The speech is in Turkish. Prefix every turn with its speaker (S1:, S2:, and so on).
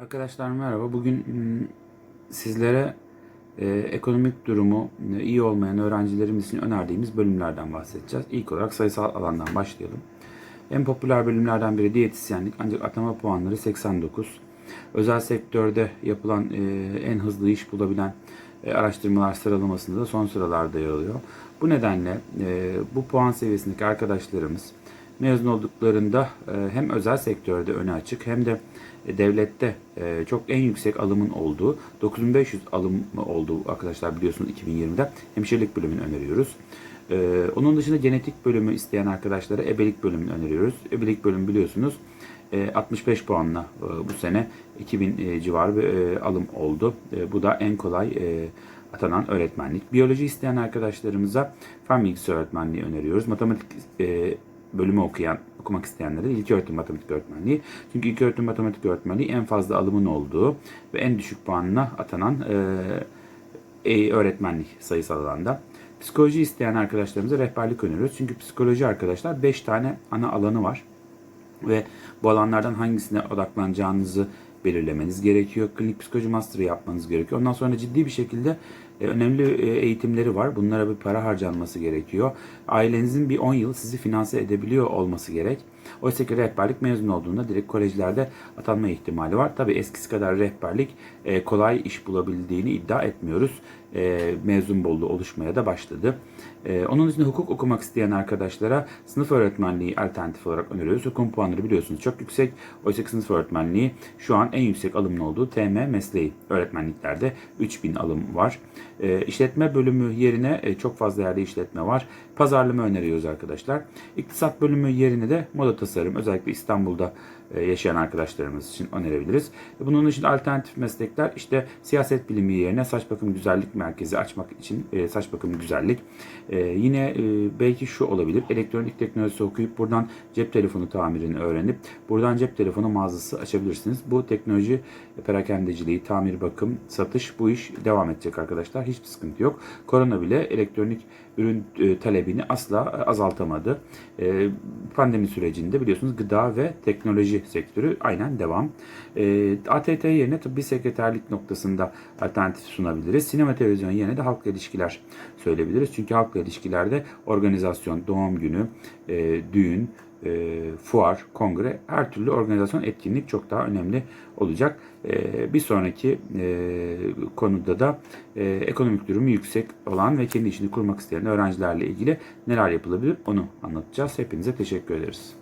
S1: Arkadaşlar merhaba. Bugün sizlere e, ekonomik durumu e, iyi olmayan öğrencilerimiz için önerdiğimiz bölümlerden bahsedeceğiz. İlk olarak sayısal alandan başlayalım. En popüler bölümlerden biri diyetisyenlik ancak atama puanları 89. Özel sektörde yapılan e, en hızlı iş bulabilen e, araştırmalar sıralamasında da son sıralarda yer alıyor. Bu nedenle e, bu puan seviyesindeki arkadaşlarımız mezun olduklarında e, hem özel sektörde öne açık hem de e, devlette e, çok en yüksek alımın olduğu 9500 alım olduğu arkadaşlar biliyorsunuz 2020'de hemşirelik bölümünü öneriyoruz. Onun dışında genetik bölümü isteyen arkadaşlara ebelik bölümünü öneriyoruz. Ebelik bölümü biliyorsunuz e, 65 puanla bu sene 2000 e, civarı bir alım oldu. Bu da en kolay atanan öğretmenlik. Biyoloji isteyen arkadaşlarımıza fen bilgisi öğretmenliği öneriyoruz. Matematik bölümü okuyan, okumak isteyenlere ilköğretim matematik öğretmenliği. Çünkü ilköğretim matematik öğretmenliği en fazla alımın olduğu ve en düşük puanına atanan e, e, öğretmenlik sayısal alanda. Psikoloji isteyen arkadaşlarımıza rehberlik öneriyoruz. Çünkü psikoloji arkadaşlar 5 tane ana alanı var. Ve bu alanlardan hangisine odaklanacağınızı belirlemeniz gerekiyor. Klinik psikoloji master'ı yapmanız gerekiyor. Ondan sonra ciddi bir şekilde önemli e, eğitimleri var. Bunlara bir para harcanması gerekiyor. Ailenizin bir 10 yıl sizi finanse edebiliyor olması gerek. Oysa ki rehberlik mezun olduğunda direkt kolejlerde atanma ihtimali var. Tabii eskisi kadar rehberlik e, kolay iş bulabildiğini iddia etmiyoruz. E, Mezun bolluğu oluşmaya da başladı. E, Onun dışında hukuk okumak isteyen arkadaşlara sınıf öğretmenliği alternatif olarak öneriyoruz. Hukuk puanları biliyorsunuz çok yüksek. Oysa sınıf öğretmenliği şu an en yüksek alımlı olduğu TM mesleği öğretmenliklerde 3000 alım var. E, işletme bölümü yerine e, çok fazla yerde işletme var. Pazarlama öneriyoruz arkadaşlar. İktisat bölümü yerine de moda tasarım özellikle İstanbul'da e, yaşayan arkadaşlarımız için önerebiliriz. Bunun dışında alternatif meslekler işte siyaset bilimi yerine saç bakım güzellik merkezi açmak için e, saç bakım güzellik. E, Yine e, belki şu olabilir. Elektronik teknolojisi okuyup buradan cep telefonu tamirini öğrenip buradan cep telefonu mağazası açabilirsiniz. Bu teknoloji perakendeciliği, tamir, bakım, satış bu iş devam edecek arkadaşlar. Hiçbir sıkıntı yok. Korona bile elektronik ürün e, talebini asla azaltamadı. E, Pandemi sürecinde biliyorsunuz gıda ve teknoloji sektörü aynen devam. E, ATT yerine tıbbi sekreterlik noktasında alternatif sunabiliriz. Sinema televizyon yerine de halkla ilişkiler söyleyebiliriz. Çünkü halkla ilişkilerde organizasyon, doğum günü, e, düğün, e, fuar, kongre, her türlü organizasyon etkinlik çok daha önemli olacak. E, bir sonraki e, konuda da e, ekonomik durumu yüksek olan ve kendi işini kurmak isteyen öğrencilerle ilgili neler yapılabilir onu anlatacağız. Hepinize teşekkür ederiz.